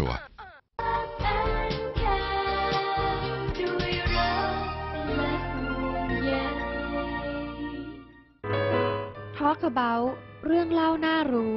ตัว Talk about เรื่องเล่าน่ารู้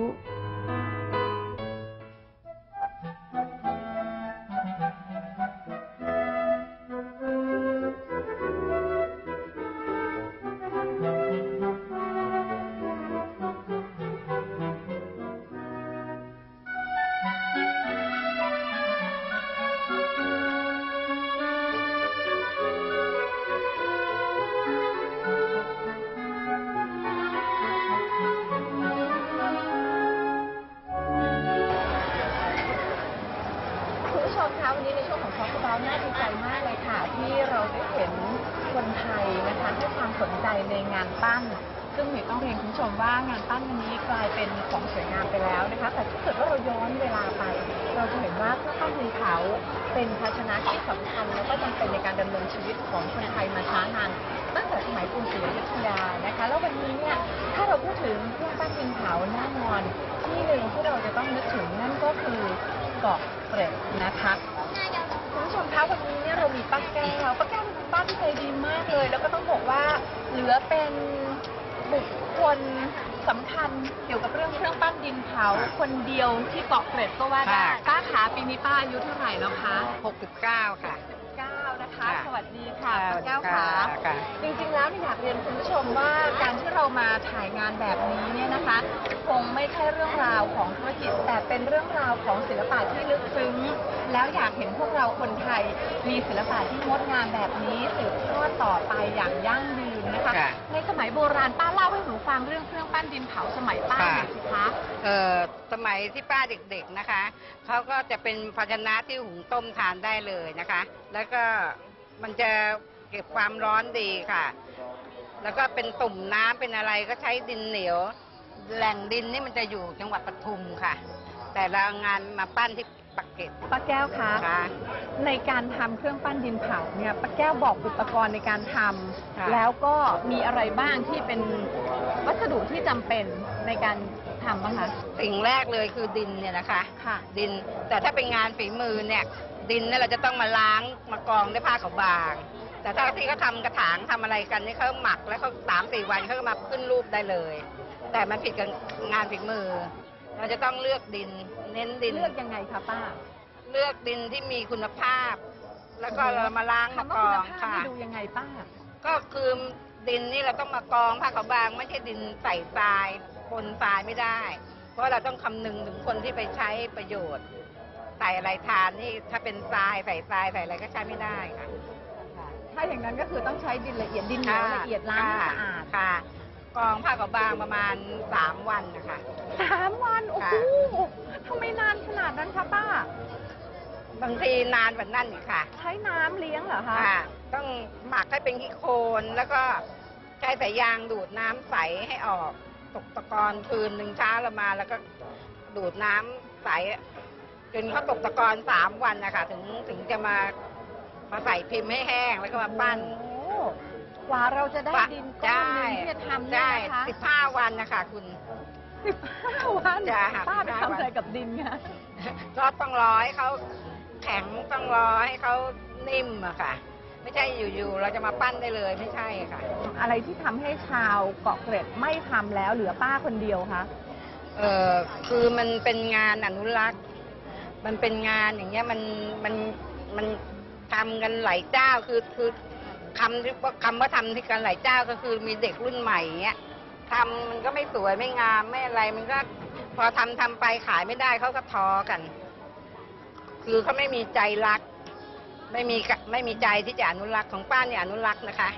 ใจมากเลยค่ะ ที่เราได้เห็นคนไทยนะคะให้ความสนใจในงานปั้น ซึ่งหนูต้องเรียนคุณผู้ชมว่างานปั้นวันนี้กลายเป็นของสวยงามไปแล้วนะคะ แต่ถ้าเกิดว่าเราย้อนเวลาไป เราจะเห็นว่าเครื่องปั้นดินเผาเป็นภาชนะที่สำคัญแล้วก็จำเป็นในการดำเนินชีวิตของคนไทยมาช้านานตั้งแต่สมัยกรุงศรีอยุธยานะคะ แล้ววันนี้เนี่ยถ้าเราพูดถึงเครื่องปั้นดินเผาแน่นอนที่หนึ่งที่เราจะต้องนึกถึงนั่นก็คือเกาะเกร็ดนะคะ คุณผู้ชมคะวันนี้เนี่ยเรามีป้าแก้วป้าแก้วเป็นคุณป้าที่ใจดีมากเลย แล้วก็ต้องบอกว่าเหลือเป็นบุคคลสำคัญเกี่ยวกับเรื่องเครื่องปั้นดินเผาคนเดียวที่เกาะเกร็ดก็ว่าได้ค่ะป้าขาปีนี้ป้าอายุเท่าไหร่แล้วคะ69 ค่ะ9นะคะค่ะสวัสดีค่ะค่ะป้าแก้วค่ะขาค่ะ จริงๆแล้วเนี่ยอยากเรียนคุณผู้ชมว่าการที่ เรามาถ่ายงานแบบนี้เนี่ยนะคะคงไม่ใช่เรื่องราวของธุรกิจ แต่เป็นเรื่องราวของศิลปะที่ลึกซึ้ง แล้วอยากเห็นพวกเราคนไทย มีศิลปะที่งดงามแบบนี้สืบทอดต่อไปอย่างยั่งยืนนะคะ ค่ะ ในสมัยโบราณป้าเล่าให้หนูฟังเรื่องเครื่องปั้นดินเผาสมัยป้าหน่อยสิคะ เอ่อสมัยที่ป้าเด็กๆนะคะเขาก็จะเป็นภาชนะที่หุงต้มทานได้เลยนะคะ แล้วก็มันจะเก็บความร้อนดีค่ะ แล้วก็เป็นตุ่มน้ำเป็นอะไรก็ใช้ดินเหนียว แหล่งดินนี่มันจะอยู่จังหวัดปทุมค่ะ แต่เราเอางานมาปั้นที่ปักเกร็ดป้าแก้วคะค่ะในการทำเครื่องปั้นดินเผาเนี่ยป้าแก้วบอกอุปกรณ์ในการทค่ะำแล้วก็มีอะไรบ้างที่เป็นวัสดุที่จำเป็นในการทำบ้างคะสิ่งแรกเลยคือดินเนี่ยนะคะค่ะ ดินแต่ถ้าเป็นงานฝีมือเนี่ยดินเนี่ยเราจะต้องมาล้างมากรองด้วยผ้าขาวบาง แต่ถ้าที่เขาทำกระถางทำอะไรกันนี่เขาหมักแล้วเขาสามสี่วันเขาก็มาขึ้นรูปได้เลย แต่มันผิดกับงานฝีมือ เราจะต้องเลือกดิน เน้นดิน เลือกยังไงคะป้า เลือกดินที่มีคุณภาพ แล้วก็เรามาล้างมาคำว่ากรคุอณงภาพค่ะนี่ดูยังไงป้า ก็คือดินนี่เราต้องมากรองผ้าขาวบางไม่ใช่ดินใส่ทรายปนทรายไม่ได้ เพราะเราต้องคำนึงถึงคนที่ไปใช้ประโยชน์ ใส่อะไรทานนี่ถ้าเป็นทรายใส่ทรายใส่อะไรก็ใช้ไม่ได้ค่ะ ถ้าอย่างนั้นก็คือต้องใช้ดินละเอียดดินเหนียวละเอียดล้างให้สะอาดค่ะกรองผ้าขาวบางประมาณสามวันนะคะสามวันโอ้โหค่ะทำไมนานขนาดนั้นคะป้า บางทีนานกว่านั้นอีกค่ะ ใช้น้ำเลี้ยงเหรอคะค่ะ ต้องหมักให้เป็นขี้โคลนแล้วก็ใช้สายยางดูดน้ำใสให้ออกตกตะกอนคืนหนึ่งเช้าเรามาแล้วก็ดูดน้ำใสจนเขาตกตะกอนสามวันนะคะถึงถึงจะมา มาใส่พิมพ์ให้แห้งแล้วก็มาปั้น โอ้กว่าเราจะได้ดินก้อนหนึงที่จะทำเนี่ยใช่นะคะสิบห้าวันนะคะคุณ สิบห้าวันจ้ะป้าไปทำอะไรกับดินคะก็ต้องรอให้เขาแข็งต้องรอให้เขานิ่มอะค่ะ ไม่ใช่อยู่ๆเราจะมาปั้นได้เลยไม่ใช่ค่ะ อะไรที่ทำให้ชาวเกาะเกร็ดไม่ทำแล้วเหลือป้าคนเดียวคะ เออคือมันเป็นงานอนุรักษ์ มันเป็นงานอย่างเงี้ยมันมันมัน ทำกันหลายเจ้าคือคือคำที่ว่าคำว่าทำที่กันหลายเจ้าก็คือมีเด็กรุ่นใหม่เงี้ยทำมันก็ไม่สวยไม่งามไม่อะไรมันก็พอทำทำไปขายไม่ได้เขาก็ท้อกัน คือเขาไม่มีใจรัก ไม่มีกะไม่มีใจที่จะอนุรักษ์ของป้าเนี่ยอนุรักษ์นะคะ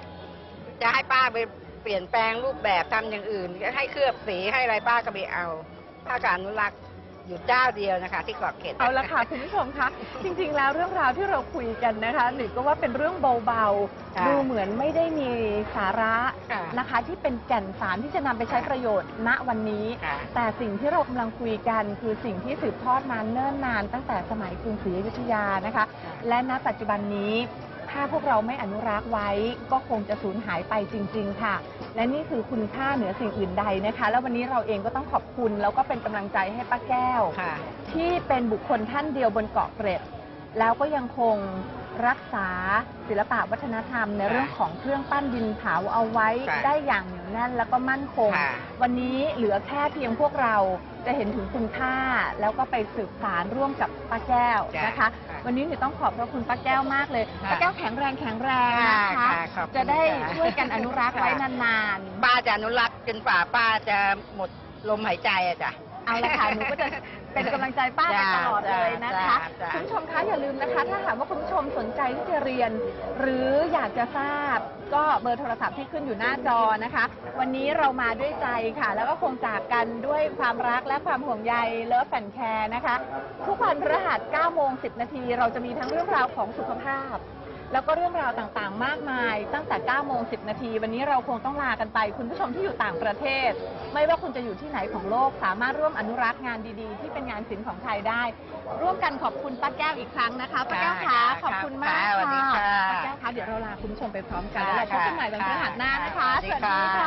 จะให้ป้าไปเปลี่ยนแปลงรูปแบบทำอย่างอื่น ให้เคลือบสีให้อะไรป้าก็ไม่เอาป้าก็อนุรักษ์ อยู่เจ้าเดียวนะคะ ที่เกาะเกร็ด เอาละค่ะคุณผู้ชมคะจริง ๆ แล้วเรื่องราวที่เราคุยกันนะคะหนึ่งก็ว่าเป็นเรื่องเบาค่ะๆดูเหมือนไม่ได้มีสาระค่ะนะคะ ที่เป็นแก่นสารที่จะนำไปใช้ประโยชน์ณวันนี้ ค่ะ แต่สิ่งที่เรากำลังคุยกันคือสิ่งที่สืบทอดมาเนิ่นนานตั้งแต่สมัยกรุงศรีอยุธยานะคะ และณปัจจุบันนี้ภ ถ้าพวกเราไม่อนุรักษ์ไว้ ก็คงจะสูญหายไปจริง ๆ ค่ะ และนี่คือคุณค่าเหนือสิ่งอื่นใดนะคะ แล้ววันนี้เราเองก็ต้องขอบคุณแล้วก็เป็นกำลังใจให้ป้าแก้ว ค่ะ ที่เป็นบุคคลท่านเดียวบนเกาะเกร็ด แล้วก็ยังคงรักษาศิลปะวัฒนธรรม ในค่ะเรื่องของเครื่องปั้นดินเผาเอาไว้ค่ะได้อย่างเหนียวแน่นแล้วก็มั่นคง ค่ะ วันนี้เหลือแค่เพียงพวกเรา จะเห็นถึงคุณค่า แล้วก็ไปสืบสารร่วมกับป้าแก้วจ้ะนะคะค่ะวันนี้หนูต้องขอบพระคุณป้าแก้วมากเลยค่ะป้าแก้วแข็งแรงแข็งแรงนะคะ ค่ะขอบคุณจะได้ค่ะช่วยกันอนุรักษ์ไว้ค่ะนานๆป้าจะอนุรักษ์จนฝ่าป้าจะหมดลมหายใจอะจ้ะเอาละค่ะหนูก็จะเป็นกำลังใจป้าไปตลอดเลยนะคะ จ้ะจ้ะคุณผู้ชมคะอย่า ลืมนะคะ ถ้าหากว่าคุณผู้ชมสนใจที่จะเรียน หรืออยากจะทราบก็เบอร์โทรศัพท์ที่ขึ้นอยู่หน้าจอนะคะ วันนี้เรามาด้วยใจค่ะ แล้วก็คงจากกันด้วยความรักและความห่วงใยเลิฟแฟนแคร์นะคะ ทุกวันพฤหัส9โมง10 นาทีเราจะมีทั้งเรื่องราวของสุขภาพ แล้วก็เรื่องราวต่างๆ มากมาย ตั้งแต่ 9 โมง 10 นาที วันนี้เราคงต้องลากันไป คุณผู้ชมที่อยู่ต่างประเทศ ไม่ว่าคุณจะอยู่ที่ไหนของโลก สามารถร่วมอนุรักษ์งานดีๆ ที่เป็นงานศิลป์ของไทยได้ ร่วมกันขอบคุณป้าแก้วอีกครั้งนะคะป้าแก้วคะค่ะขอบคุณมากค่ะสวัสดีค่ะค่ะป้าแก้วคะเดี๋ยวเราลาคุณผู้ชมไปพร้อมกันค่ะแล้วเราพบกันใหม่วันพฤหัสหน้านะคะสวัสดีค่ะ